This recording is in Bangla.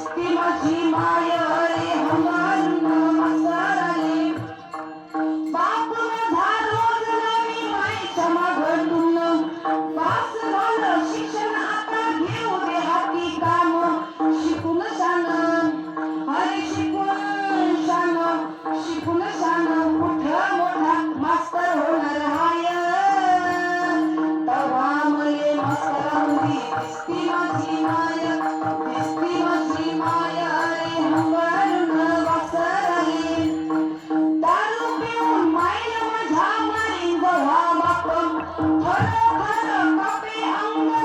Stima Jimaya ভরো ভরো কপে অঙ্গ